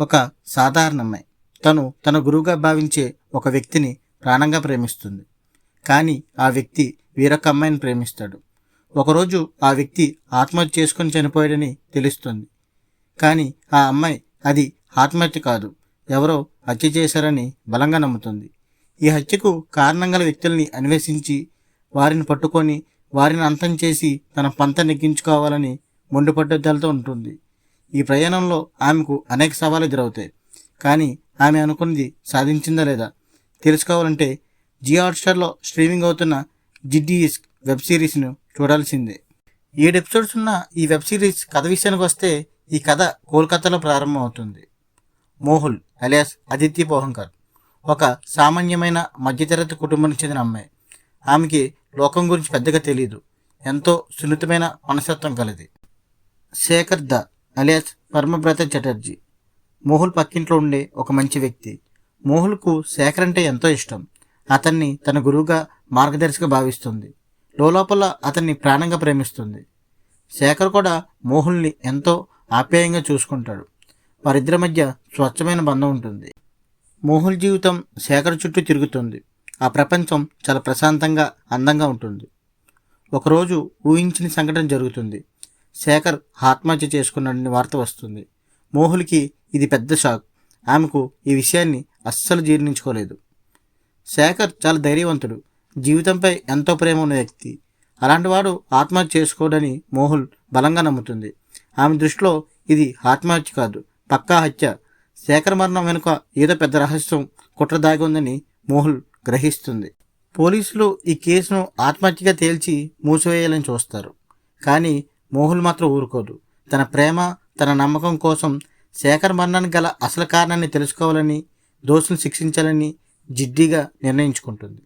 ఒక సాధారణ అమ్మాయి. తను తన గురువుగా భావించే ఒక వ్యక్తిని ప్రాణంగా ప్రేమిస్తుంది. కానీ ఆ వ్యక్తి వేరొక అమ్మాయిని ప్రేమిస్తాడు. ఒకరోజు ఆ వ్యక్తి ఆత్మహత్య చేసుకొని చనిపోయాడని తెలుస్తుంది. కానీ ఆ అమ్మాయి అది ఆత్మహత్య కాదు. ఎవరో హత్య చేశారని బలంగా నమ్ముతుంది. ఈ హత్యకు కారణంగల వ్యక్తుల్ని అన్వేషించి వారిని పట్టుకొని వారిని అంతం చేసి తన పంత నెగ్గించుకోవాలని మొండి ఉంటుంది. ఈ ప్రయాణంలో ఆమెకు అనేక సవాలు ఎదురవుతాయి. కానీ ఆమె అనుకున్నది సాధించిందా లేదా తెలుసుకోవాలంటే జియో హాట్స్టార్లో స్ట్రీమింగ్ అవుతున్న జిడ్డీఎస్ వెబ్ సిరీస్ను చూడాల్సిందే. ఏడు ఎపిసోడ్స్ ఉన్న ఈ వెబ్ సిరీస్ కథ విషయానికి వస్తే ఈ కథ కోల్కతాలో ప్రారంభమవుతుంది. మోహుల్ అలియాస్ అదిత్య పోహంకర్ ఒక సామాన్యమైన మధ్యతరగతి కుటుంబానికి చెందిన అమ్మాయి. ఆమెకి లోకం గురించి పెద్దగా తెలియదు ఎంతో సున్నితమైన మనస్తత్వం కలది. Shekhar the alias Parambrata Chatterjee. Mohul పక్కింట్లో ఉండే ఒక మంచి వ్యక్తి. మోహుల్కు శేఖర్ అంటే ఎంతో ఇష్టం. అతన్ని తన గురువుగా మార్గదర్శిగా భావిస్తుంది. లోపల అతన్ని ప్రాణంగా ప్రేమిస్తుంది. శేఖర్ కూడా మోహుల్ని ఎంతో ఆప్యాయంగా చూసుకుంటాడు. వారిద్దరి మధ్య స్వచ్ఛమైన బంధం ఉంటుంది. మోహుల్ జీవితం శేఖర్ చుట్టూ తిరుగుతుంది. ఆ ప్రపంచం చాలా ప్రశాంతంగా అందంగా ఉంటుంది. ఒకరోజు ఊహించిన సంఘటన జరుగుతుంది. శేఖర్ ఆత్మహత్య చేసుకున్నాడని వార్త వస్తుంది. మోహుల్కి ఇది పెద్ద షాక్. ఆమెకు ఈ విషయాన్ని అస్సలు జీర్ణించుకోలేదు. శేఖర్ చాలా ధైర్యవంతుడు. జీవితంపై ఎంతో ప్రేమ ఉన్న వ్యక్తి. అలాంటి వాడు ఆత్మహత్య చేసుకోడని మోహుల్ బలంగా నమ్ముతుంది. ఆమె దృష్టిలో ఇది ఆత్మహత్య కాదు పక్కా హత్య. శేఖర్ మరణం వెనుక ఏదో పెద్ద రహస్యం కుట్ర దాగి ఉందని మోహుల్ గ్రహిస్తుంది. పోలీసులు ఈ కేసును ఆత్మహత్యగా తేల్చి మూసివేయాలని చూస్తారు. కానీ మోహుల్ మాత్రం ఊరుకోదు. తన ప్రేమ తన నమ్మకం కోసం శేఖర్ మరణానికి గల అసలు కారణాన్ని తెలుసుకోవాలని దోషులను శిక్షించాలని జిడ్డీగా నిర్ణయించుకుంటుంది.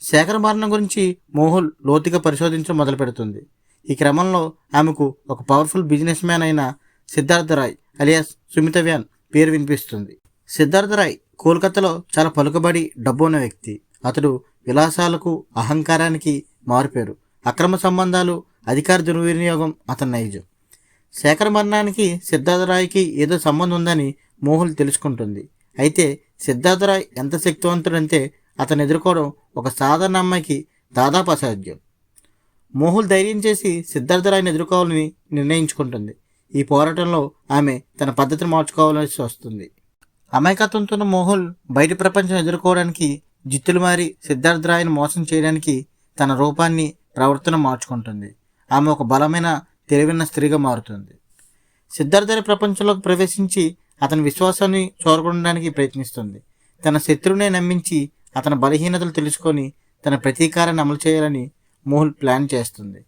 శేఖర్ మరణం గురించి మోహుల్ లోతుగా పరిశోధించడం మొదలు పెడుతుంది ఈ క్రమంలో ఆమెకు ఒక పవర్ఫుల్ బిజినెస్ మ్యాన్ అయిన సిద్ధార్థ రాయ్ అలియాస్ సుమిత వ్యాన్ పేరు వినిపిస్తుంది. సిద్ధార్థ రాయ్ కోల్కతాలో చాలా పలుకబడి డబ్బు ఉన్న వ్యక్తి. అతడు విలాసాలకు అహంకారానికి మారుపేరు. అక్రమ సంబంధాలు అధికార దుర్వినియోగం అతని నైజం. శేఖర్ మరణానికి సిద్ధార్థరాయ్కి ఏదో సంబంధం ఉందని మోహుల్ తెలుసుకుంటుంది. అయితే సిద్ధార్థరాయ్ ఎంత శక్తివంతుడంటే అతను ఎదుర్కోవడం ఒక సాధారణ అమ్మాయికి దాదాపు అసాధ్యం. మోహుల్ ధైర్యం చేసి సిద్ధార్థరాయ్ని ఎదుర్కోవాలని నిర్ణయించుకుంటుంది. ఈ పోరాటంలో ఆమె తన పద్ధతిని మార్చుకోవాల్సి వస్తుంది. అమాయకత్వంతో ఉన్న మోహుల్ బయట ప్రపంచం ఎదుర్కోవడానికి జిత్తులు మారి సిద్ధార్థరాయ్ని మోసం చేయడానికి తన రూపాన్ని ప్రవర్తన మార్చుకుంటుంది. ఆమె ఒక బలమైన తెలివైన స్త్రీగా మారుతుంది. సిద్ధార్థని ప్రపంచంలోకి ప్రవేశించి అతని విశ్వాసాన్ని చూరగొనడానికి ప్రయత్నిస్తుంది. తన శత్రువునే నమ్మించి అతని బలహీనతలు తెలుసుకొని తన ప్రతీకారాన్ని అమలు చేయాలని మోహుల్ ప్లాన్ చేస్తుంది.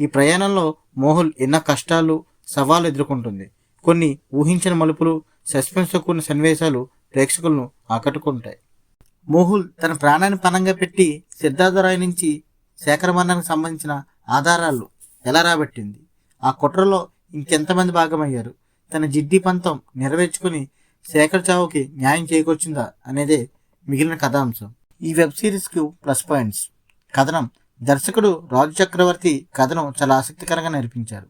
ఈ ప్రయాణంలో మోహుల్ ఎన్నో కష్టాలు సవాళ్ళు ఎదుర్కొంటుంది. కొన్ని ఊహించిన మలుపులు సస్పెన్స్తో కూడిన సన్నివేశాలు ప్రేక్షకులను ఆకట్టుకుంటాయి. మోహుల్ తన ప్రాణాన్ని పణంగా పెట్టి సిద్ధార్థరాయ్ నుంచి సేకరమరణానికి సంబంధించిన ఆధారాలు ఎలా రాబట్టింది? ఆ కుట్రలో ఇంకెంతమంది భాగమయ్యారు? తన జిడ్డి పంతం నెరవేర్చుకుని శేఖర్ చావుకి న్యాయం చేకూర్చిందా అనేదే మిగిలిన కథాంశం. ఈ వెబ్ సిరీస్కు ప్లస్ పాయింట్స్. కథనం. దర్శకుడు రాజు చక్రవర్తి కథను చాలా ఆసక్తికరంగా నేర్పించారు.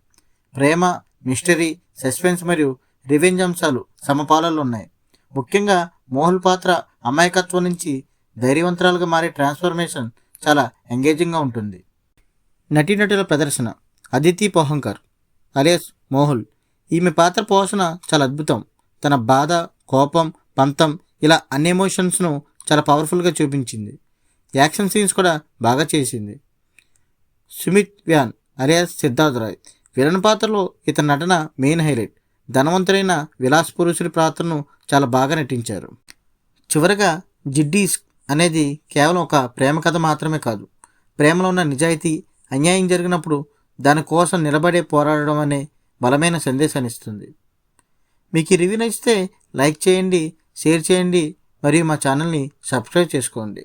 ప్రేమ మిస్టరీ సస్పెన్స్ మరియు రివెంజ్ అంశాలు సమపాలలో ఉన్నాయి ముఖ్యంగా మోహల్ పాత్ర అమాయకత్వం నుంచి ధైర్యవంతరాలుగా మారే ట్రాన్స్ఫర్మేషన్ చాలా ఎంగేజింగ్గా ఉంటుంది. నటీనటుల ప్రదర్శన. అదితి పోహంకర్ అలేస్ మోహుల్. ఈమె పాత్ర పోషణ చాలా అద్భుతం. తన బాధ కోపం పంతం ఇలా అన్ని ఎమోషన్స్ను చాలా పవర్ఫుల్గా చూపించింది. యాక్షన్ సీన్స్ కూడా బాగా చేసింది. Sumit van alias Siddharth Roy. Villain పాత్రలో ఇతని నటన మెయిన్ హైలైట్. ధనవంతులైన విలాస్ పురుషుడి పాత్రను చాలా బాగా నటించారు. చివరగా జిడ్డీస్ అనేది కేవలం ఒక ప్రేమ కథ మాత్రమే కాదు. ప్రేమలో ఉన్న నిజాయితీ అన్యాయం జరిగినప్పుడు దానికోసం నిలబడే పోరాడడం అనే బలమైన సందేశాన్ని ఇస్తుంది మీకు ఈ రివ్యూ నచ్చితే లైక్ చేయండి షేర్ చేయండి మరియు మా ఛానల్ని సబ్స్క్రైబ్ చేసుకోండి.